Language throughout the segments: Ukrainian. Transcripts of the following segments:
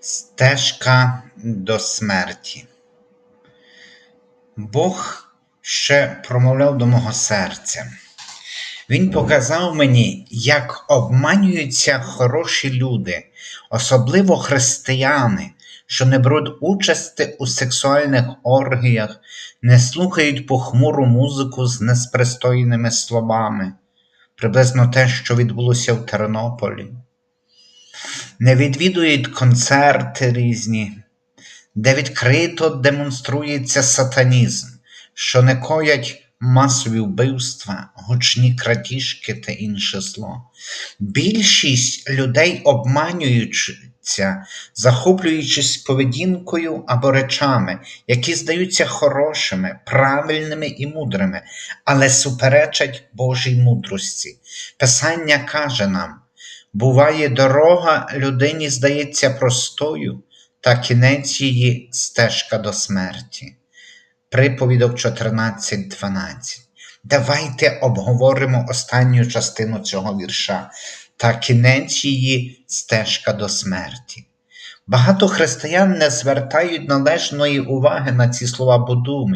Стежка до смерті. Бог ще промовляв до мого серця. Він показав мені, як обманюються хороші люди, особливо християни, що не беруть участі у сексуальних оргіях, не слухають похмуру музику з неспристойними словами, приблизно те, що відбулося в Тернополі не відвідують концерти різні, де відкрито демонструється сатанізм, що не коять масові вбивства, гучні крадіжки та інше зло. Більшість людей обманюються, захоплюючись поведінкою або речами, які здаються хорошими, правильними і мудрими, але суперечать Божій мудрості. Писання каже нам. Буває, дорога людині здається простою, та кінець її стежка до смерті. Приповідок 14.12. Давайте обговоримо останню частину цього вірша, та кінець її стежка до смерті. Багато християн не звертають належної уваги на ці слова, бо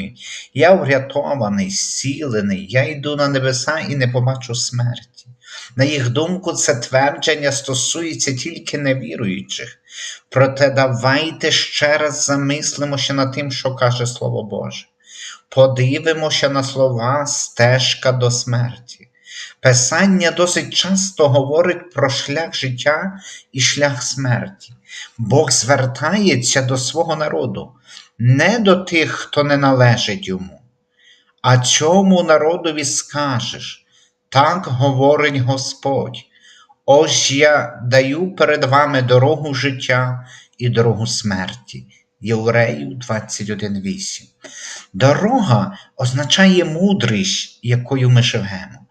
я врятований, зцілений, я йду на небеса і не побачу смерті. На їх думку, це твердження стосується тільки невіруючих. Проте давайте ще раз замислимося над тим, що каже Слово Боже. Подивимося на слова стежка до смерті. Писання досить часто говорить про шлях життя і шлях смерті. Бог звертається до свого народу, не до тих, хто не належить йому. А цьому народові скажеш. Так говорить Господь. Ось я даю перед вами дорогу життя і дорогу смерті. Євреїв 21.8. Дорога означає мудрість, якою ми живемо.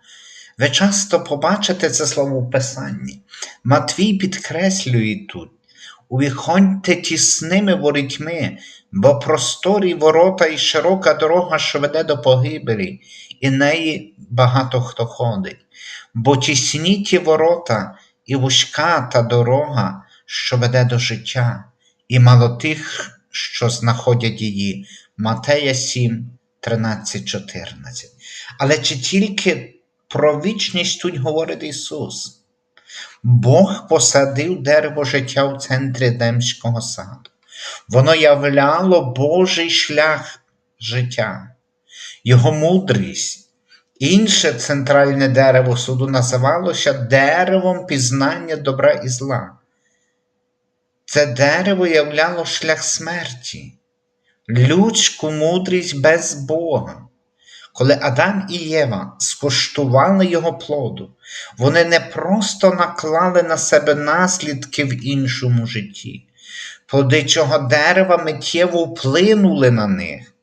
Ви часто побачите це слово в Писанні. Матвій підкреслює тут: увіходьте тісними ворітьми, бо просторі ворота і широка дорога, що веде до погибелі, і неї багато хто ходить, бо тісні ті ворота і вузька та дорога, що веде до життя, і мало тих, що знаходять її. Матея 7, 13, 14. Але чи тільки про вічність тут говорить Ісус? Бог посадив дерево життя в центрі Демського саду. Воно являло Божий шлях життя, Його мудрість. Інше центральне дерево суду називалося деревом пізнання добра і зла. Це дерево являло шлях смерті, людську мудрість без Бога. Коли Адам і Єва скуштували його плоду, вони не просто наклали на себе наслідки в іншому житті, плоди цього дерева миттєво вплинули на них,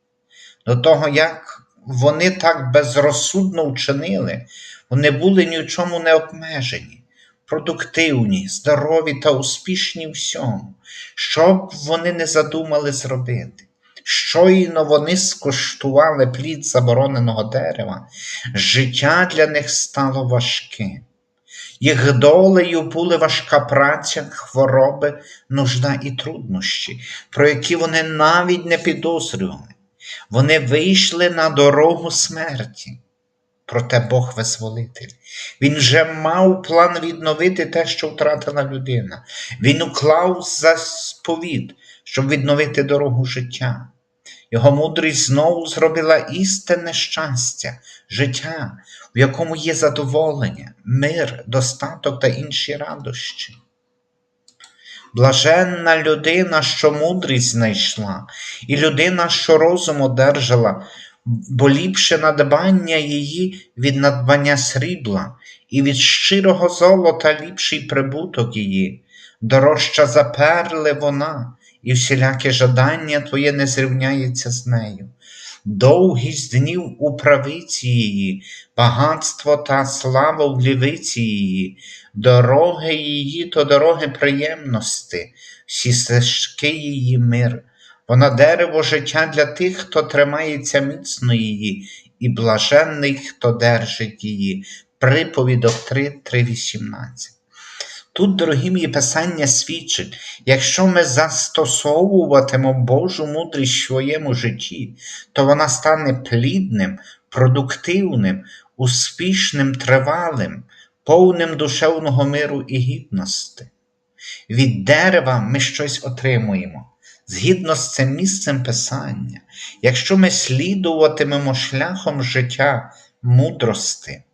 до того, як вони так безрозсудно вчинили, вони були ні в чому не обмежені, продуктивні, здорові та успішні всьому, що б вони не задумали зробити. Щойно вони скуштували плід забороненого дерева, життя для них стало важке. Їх долею були важка праця, хвороби, нужда і труднощі, про які вони навіть не підозрювали. Вони вийшли на дорогу смерті. Проте Бог визволитель. Він вже мав план відновити те, що втратила людина. Він уклав засповіт, щоб відновити дорогу життя. Його мудрість знову зробила істинне щастя, життя, в якому є задоволення, мир, достаток та інші радощі. Блаженна людина, що мудрість знайшла, і людина, що розум одержала, бо ліпше надбання її від надбання срібла, і від щирого золота ліпший прибуток її, дорожча за перли вона, і всіляке жадання твоє не зрівняється з нею. Довгість днів у правиці її, багатство та слава в лівиці її, дороги її то дороги приємності, всі стежки її мир. Вона дерево життя для тих, хто тримається міцно її, і блаженний, хто держить її. Приповідок 3, 3, 18. Тут, дорогі мої писання свідчить, якщо ми застосовуватимемо Божу мудрість в своєму житті, то вона стане плідним, продуктивним, успішним, тривалим, повним душевного миру і гідності. Від дерева ми щось отримуємо. Згідно з цим місцем писання, якщо ми слідуватимемо шляхом життя мудрости,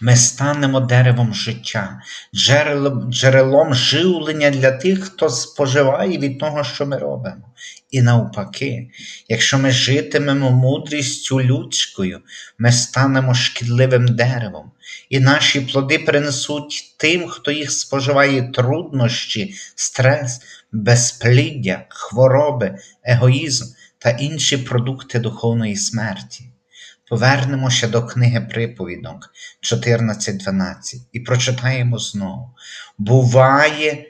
ми станемо деревом життя, джерелом, джерелом живлення для тих, хто споживає від того, що ми робимо. І навпаки, якщо ми житимемо мудрістю людською, ми станемо шкідливим деревом, і наші плоди принесуть тим, хто їх споживає труднощі, стрес, безпліддя, хвороби, егоїзм та інші продукти духовної смерті. Повернемося до книги приповідок 14.12 і прочитаємо знову. Буває,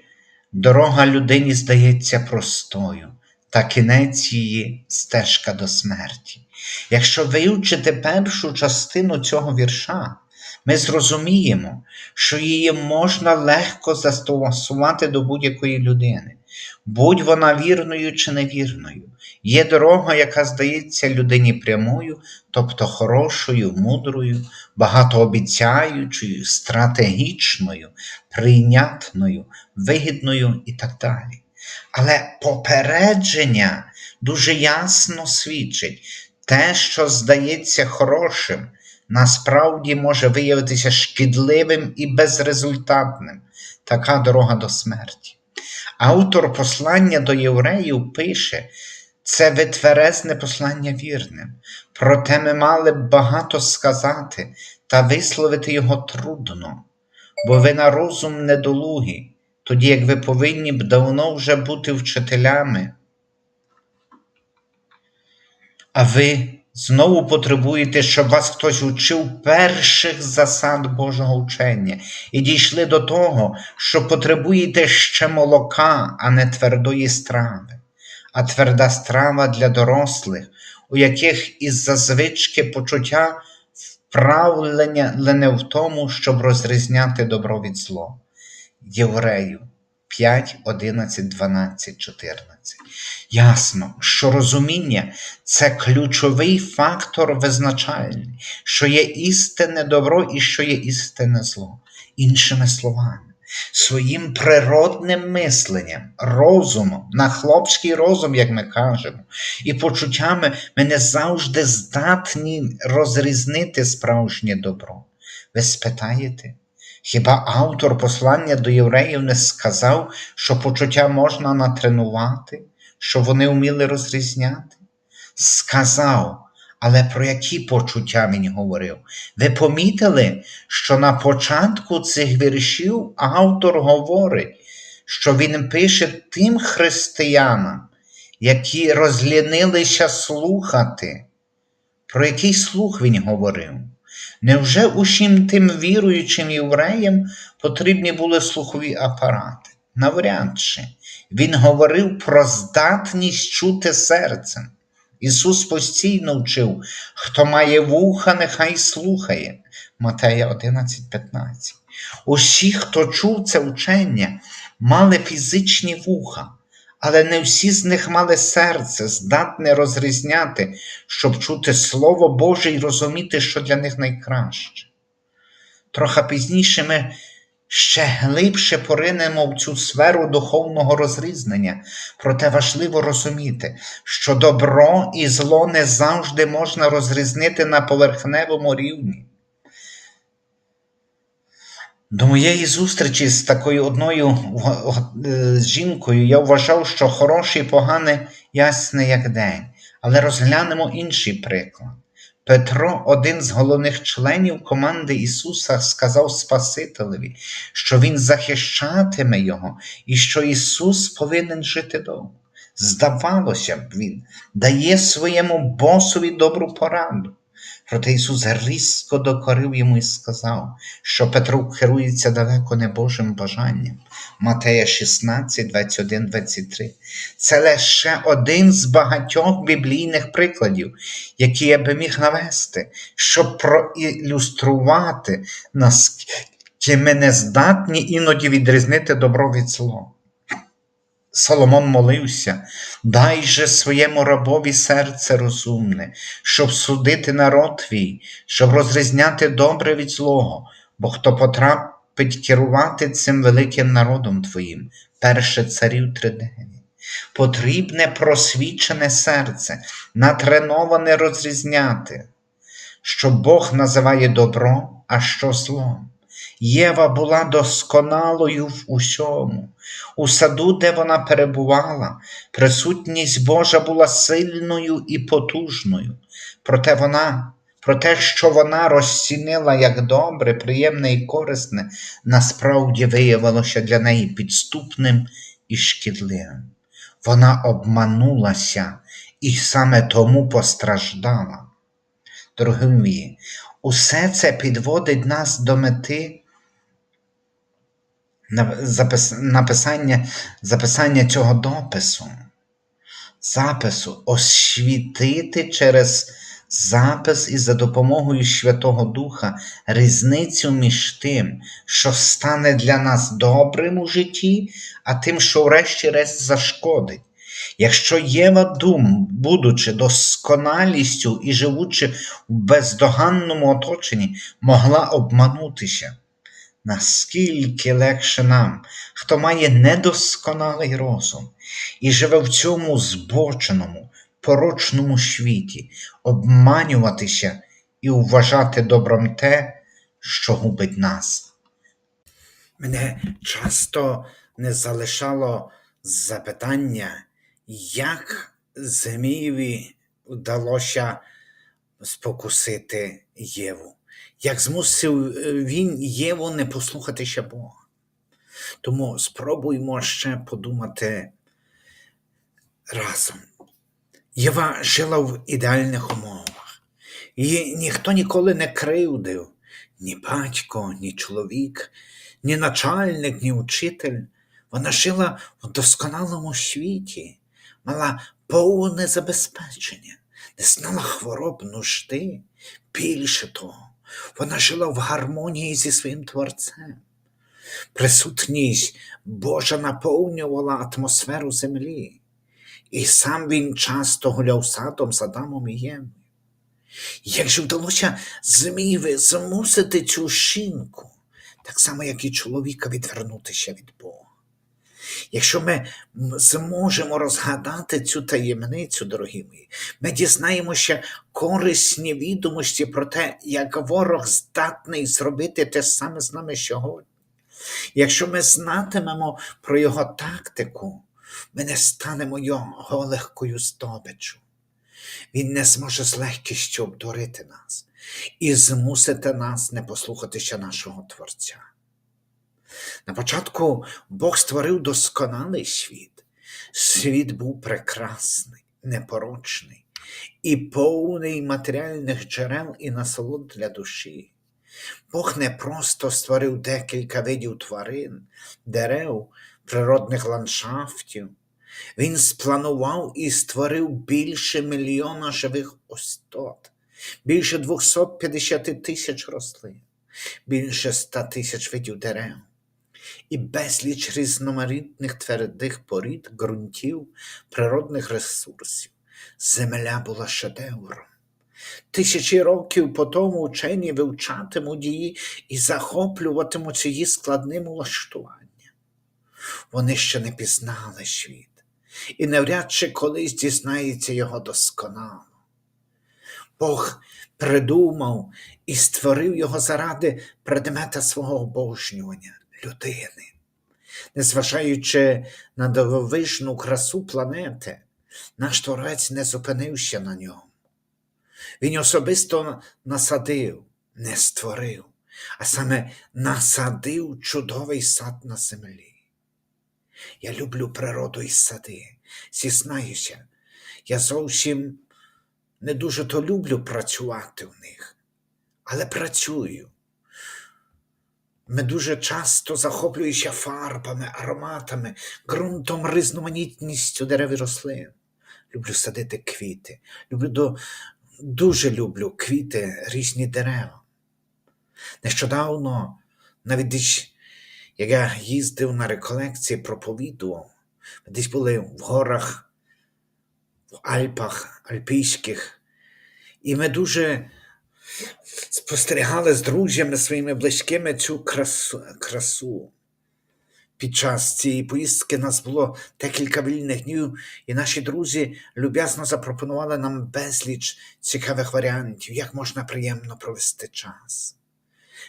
дорога людині здається простою, та кінець її стежка до смерті. Якщо вивчити першу частину цього вірша, ми зрозуміємо, що її можна легко застосувати до будь-якої людини, будь вона вірною чи невірною. Є дорога, яка здається людині прямою, тобто хорошою, мудрою, багатообіцяючою, стратегічною, прийнятною, вигідною і так далі. Але попередження дуже ясно свідчить, те, що здається хорошим, насправді може виявитися шкідливим і безрезультатним. Така дорога до смерті. Автор послання до євреїв пише, це витверезне послання вірним, проте ми мали б багато сказати та висловити його трудно, бо ви на розум недолугі, тоді як ви повинні б давно вже бути вчителями. А ви знову потребуєте, щоб вас хтось учив перших засад Божого вчення і дійшли до того, що потребуєте ще молока, а не твердої страви а тверда страва для дорослих, у яких із-за звички почуття вправлене в тому, щоб розрізняти добро від зло. Єврею 5, 11, 12, 14. Ясно, що розуміння це ключовий фактор визначальний, що є істинне добро і що є істинне зло. Іншими словами, своїм природним мисленням, розумом, на хлопський розум, як ми кажемо, і почуттями ми не завжди здатні розрізнити справжнє добро. Ви спитаєте? Хіба автор послання до євреїв не сказав, що почуття можна натренувати, що вони вміли розрізняти? Сказав, але про які почуття він говорив? Ви помітили, що на початку цих віршів автор говорить, що він пише тим християнам, які розлінилися слухати. Про який слух він говорив? Невже усім тим віруючим євреям потрібні були слухові апарати? Навряд чи. Він говорив про здатність чути серцем. Ісус постійно вчив, хто має вуха, нехай слухає. Матея 11,15. Усі, хто чув це вчення, мали фізичні вуха, але не всі з них мали серце, здатне розрізняти, щоб чути Слово Боже і розуміти, що для них найкраще. Трохи пізніше ми ще глибше поринемо в цю сферу духовного розрізнення, проте важливо розуміти, що добро і зло не завжди можна розрізнити на поверхневому рівні. До моєї зустрічі з такою одною е, жінкою я вважав, що хороше і погане ясне як день, але розглянемо інший приклад. Петро, один з головних членів команди Ісуса, сказав Спасителеві, що Він захищатиме Його і що Ісус повинен жити довго. Здавалося б, Він дає своєму босові добру пораду. Проте Ісус різко докорив йому і сказав, що Петро керується далеко не Божим бажанням. Матея 16, 21, 23. Це лише один з багатьох біблійних прикладів, які я би міг навести, щоб проілюструвати, наскільки ми не здатні іноді відрізнити добро від зло? Соломон молився, дай же своєму рабові серце розумне, щоб судити народ твій, щоб розрізняти добре від злого, бо хто потрапить керувати цим великим народом твоїм, перше царів 3.9. Потрібне просвічене серце, натреноване розрізняти, що Бог називає добро, а що злом. Єва була досконалою в усьому. У саду, де вона перебувала, присутність Божа була сильною і потужною. Проте вона, про те, що вона розцінила як добре, приємне і корисне, насправді виявилося для неї підступним і шкідливим. Вона обманулася і саме тому постраждала. Дорогі мої, усе це підводить нас до мети написання, записання цього допису, запису освітити через запис і за допомогою Святого Духа різницю між тим, що стане для нас добрим у житті, а тим, що врешті-решт зашкодить. Якщо Єва Дум, будучи досконалістю і живучи в бездоганному оточенні, могла обманутися, наскільки легше нам, хто має недосконалий розум і живе в цьому збоченому, порочному світі, обманюватися і вважати добром те, що губить нас. Мене часто не залишало запитання, як Змієві вдалося спокусити Єву. Як змусив він Єву не послухатися Бога. Тому спробуймо ще подумати разом. Єва жила в ідеальних умовах. Її ніхто ніколи не кривдив, ні батько, ні чоловік, ні начальник, ні учитель. Вона жила в досконалому світі, мала повне забезпечення, не знала хвороб нужди. Більше того, вона жила в гармонії зі своїм творцем. Присутність Божа наповнювала атмосферу землі, і сам він часто гуляв садом з Адамом і Євою. Як же вдалося Змієві змусити цю жінку, так само, як і чоловіка, відвернутися від Бога? Якщо ми зможемо розгадати цю таємницю, дорогі мої, ми дізнаємося корисні відомості про те, як ворог здатний зробити те саме з нами сьогодні. Якщо ми знатимемо про його тактику, ми не станемо його легкою здобиччю. Він не зможе з легкістю обдурити нас і змусити нас не послухатися нашого Творця. На початку Бог створив досконалий світ. Світ був прекрасний, непорочний і повний матеріальних джерел і насолод для душі. Бог не просто створив декілька видів тварин, дерев, природних ландшафтів. Він спланував і створив більше мільйона живих остот, більше 250 тисяч рослин, більше 100 тисяч видів дерев і безліч різноманітних твердих порід, ґрунтів, природних ресурсів. Земля була шедевром. Тисячі років по тому учені вивчатимуть її і захоплюватимуть її складним улаштуванням. Вони ще не пізнали світ, і навряд чи колись дізнається його досконало. Бог придумав і створив його заради предмета свого обожнювання людини. Незважаючи на дивовижну красу планети, наш творець не зупинився на ньому. Він особисто насадив, не створив, а саме насадив чудовий сад на землі. Я люблю природу і сади, зізнаюся, я зовсім не дуже то люблю працювати в них, але працюю. Ми дуже часто захоплюємося фарбами, ароматами, ґрунтом, різноманітністю дерев і рослин. Люблю садити квіти, люблю до, дуже люблю квіти, різні дерева. Нещодавно Навіть десь, як я їздив на реколекції, проповідував, десь були в горах, в Альпах, Альпійських, і ми дуже спостерігали з друзями своїми близькими цю красу. красу. Під час цієї поїздки нас було декілька вільних днів, і наші друзі люб'язно запропонували нам безліч цікавих варіантів, як можна приємно провести час.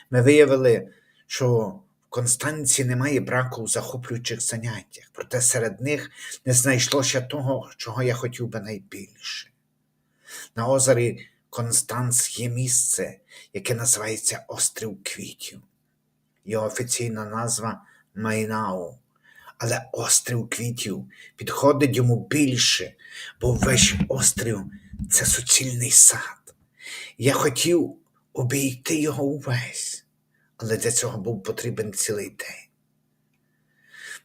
Ми виявили, що в Констанці немає браку в захоплюючих заняттях, проте серед них не знайшлося того, чого я хотів би найбільше. На озері Констанц є місце, яке називається Острів Квітів. Його офіційна назва Майнау. Але острів квітів підходить йому більше, бо весь острів це суцільний сад. Я хотів обійти його увесь, але для цього був потрібен цілий день.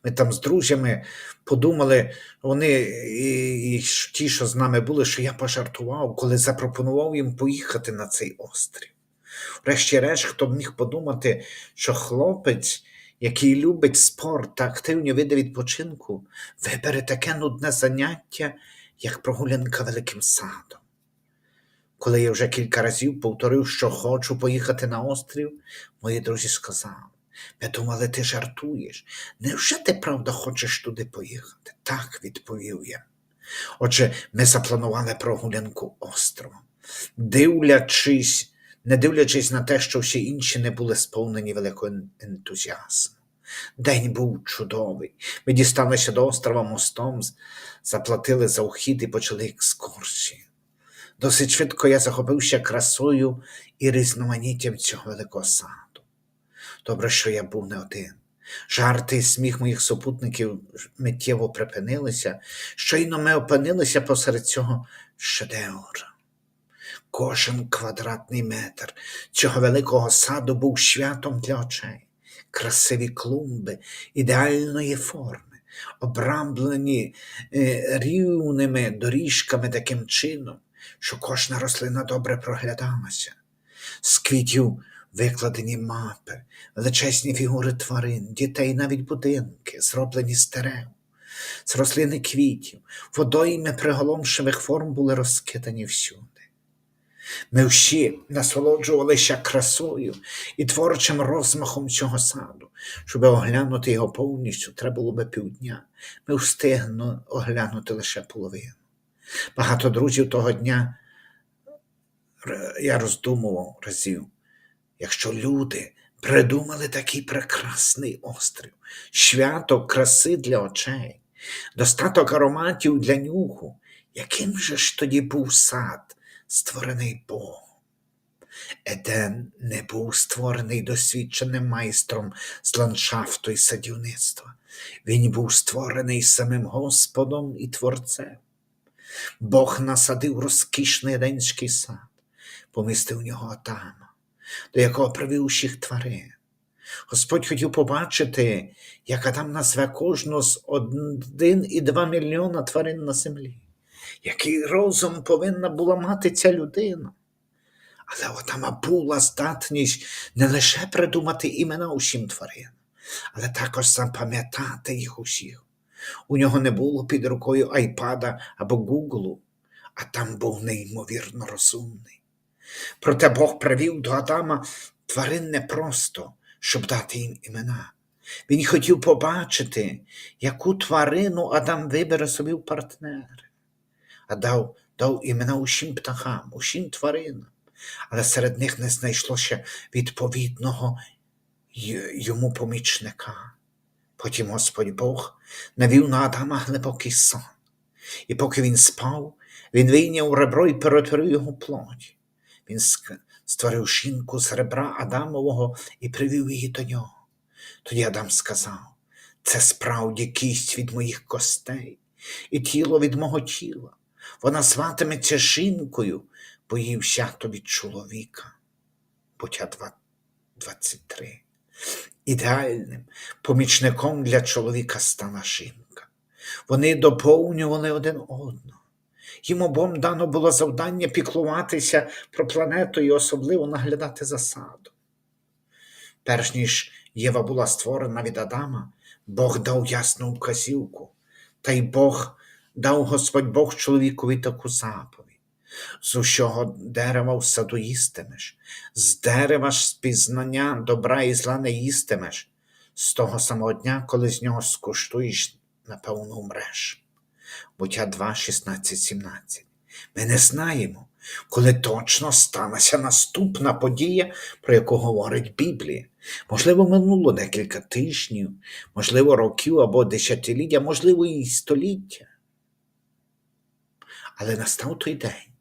Ми там з друзями подумали, вони і, і ті, що з нами були, що я пожартував, коли запропонував їм поїхати на цей острів. Врешті-решт, хто б міг подумати, що хлопець, який любить спорт та активні види відпочинку, вибере таке нудне заняття, як прогулянка великим садом. Коли я вже кілька разів повторив, що хочу поїхати на острів, мої друзі сказали: ми думали, ти жартуєш. Невже ти правда хочеш туди поїхати? Так, відповів я. Отже, ми запланували прогулянку островом, дивлячись, не дивлячись на те, що всі інші не були сповнені великого ен- ентузіазму. День був чудовий. Ми дісталися до острова мостом, заплатили за вхід і почали екскурсію. Досить швидко я захопився красою і різноманіттям цього великого саду. Добре, що я був не один. Жарти і сміх моїх супутників миттєво припинилися, щойно ми опинилися посеред цього шедевра. Кожен квадратний метр цього великого саду був святом для очей, красиві клумби ідеальної форми, обрамлені е, рівними доріжками таким чином, що кожна рослина добре проглядалася. З квітів викладені мапи, величезні фігури тварин, дітей, навіть будинки, зроблені з дерев. З рослини квітів, водойми приголомшивих форм були розкидані всюди. Ми всі насолоджувалися красою і творчим розмахом цього саду. Щоб оглянути його повністю, треба було би півдня. Ми встигли оглянути лише половину. Багато друзів того дня я роздумував разів, якщо люди придумали такий прекрасний острів, свято краси для очей, достаток ароматів для нюху, яким же ж тоді був сад, створений Богом? Еден не був створений досвідченим майстром з ландшафту і садівництва. Він був створений самим Господом і Творцем. Бог насадив розкішний еденський сад, помістив в нього Адама, до якого привів усіх тварин. Господь хотів побачити, як Адам назве кожну з один і два мільйона тварин на землі. Який розум повинна була мати ця людина. Але у Адама була здатність не лише придумати імена усім тваринам, але також запам'ятати їх усіх. У нього не було під рукою айпада або Гуглу, а там був неймовірно розумний. Проте Бог привів до Адама тварин не просто, щоб дати їм імена. Він хотів побачити, яку тварину Адам вибере собі в партнери. А дав, дав імена усім птахам, усім тваринам, але серед них не знайшлося відповідного йому помічника. Потім Господь Бог навів на Адама глибокий сон, і поки він спав, він вийняв ребро і перетворив його плоть. Він створив жінку з ребра Адамового і привів її до нього. Тоді Адам сказав: це справді кість від моїх костей і тіло від мого тіла. Вона зватиметься жінкою, бо їй всяк від чоловіка. Буття 23. Ідеальним помічником для чоловіка стала жінка. Вони доповнювали один одного. Їм обом дано було завдання піклуватися про планету і особливо наглядати за садом. Перш ніж Єва була створена від Адама, Бог дав ясну вказівку, та й Бог дав Господь Бог чоловікові таку заповідь. З усього дерева в саду їстимеш, з дерева ж спізнання добра і зла не їстимеш, з того самого дня, коли з нього скуштуєш, напевно, умреш. Буття 2, 16, 17. Ми не знаємо, коли точно станеться наступна подія, про яку говорить Біблія. Можливо, минуло декілька тижнів, можливо, років або десятиліття, можливо, і століття. Але настав той день,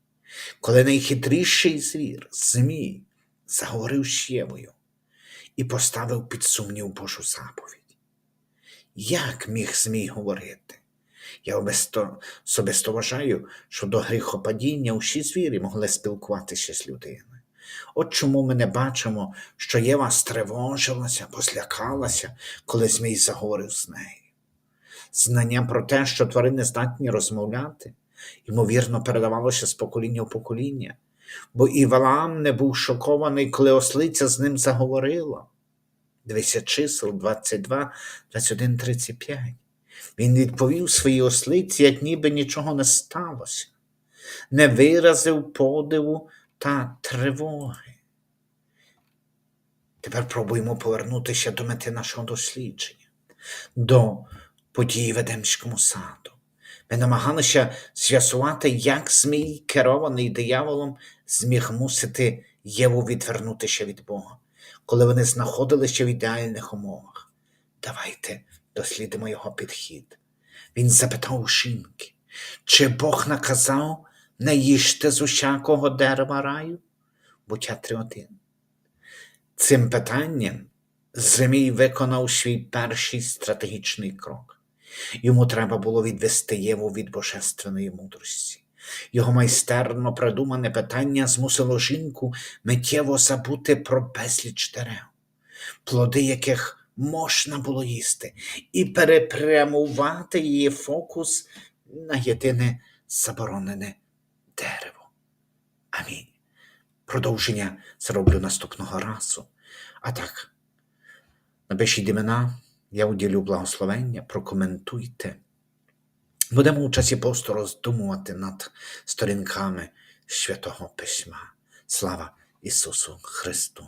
коли найхитріший звір, Змій, заговорив з Євою і поставив під сумнів Божу заповідь. Як міг Змій говорити? Я особисто вважаю, що до гріхопадіння усі звірі могли спілкуватися з людиною. От чому ми не бачимо, що Єва стривожилася, позлякалася, коли Змій заговорив з нею. Знання про те, що тварини здатні розмовляти, ймовірно, передавалося з покоління в покоління, бо і Валаам не був шокований, коли ослиця з ним заговорила. Дивися чисел 22, 21, 35. Він відповів своїй ослиці, як ніби нічого не сталося, не виразив подиву та тривоги. Тепер пробуємо повернутися до мети нашого дослідження, до події в Едемському саду. Ми намагалися з'ясувати, як Змій, керований дияволом, зміг мусити Єву відвернутися від Бога, коли вони знаходилися в ідеальних умовах. Давайте дослідимо його підхід. Він запитав у жінки, чи Бог наказав не їжте з усякого дерева раю? Буття 3.1. Цим питанням Змій виконав свій перший стратегічний крок. Йому треба було відвести Єву від божественної мудрості. Його майстерно придумане питання змусило жінку миттєво забути про безліч дерев, плоди яких можна було їсти, і перепрямувати її фокус на єдине заборонене дерево. Амінь. Продовження зроблю наступного разу. А так, напишіть імена, я уділю благословення, прокоментуйте. Будемо у часі посту роздумувати над сторінками Святого Письма. Слава Ісусу Христу!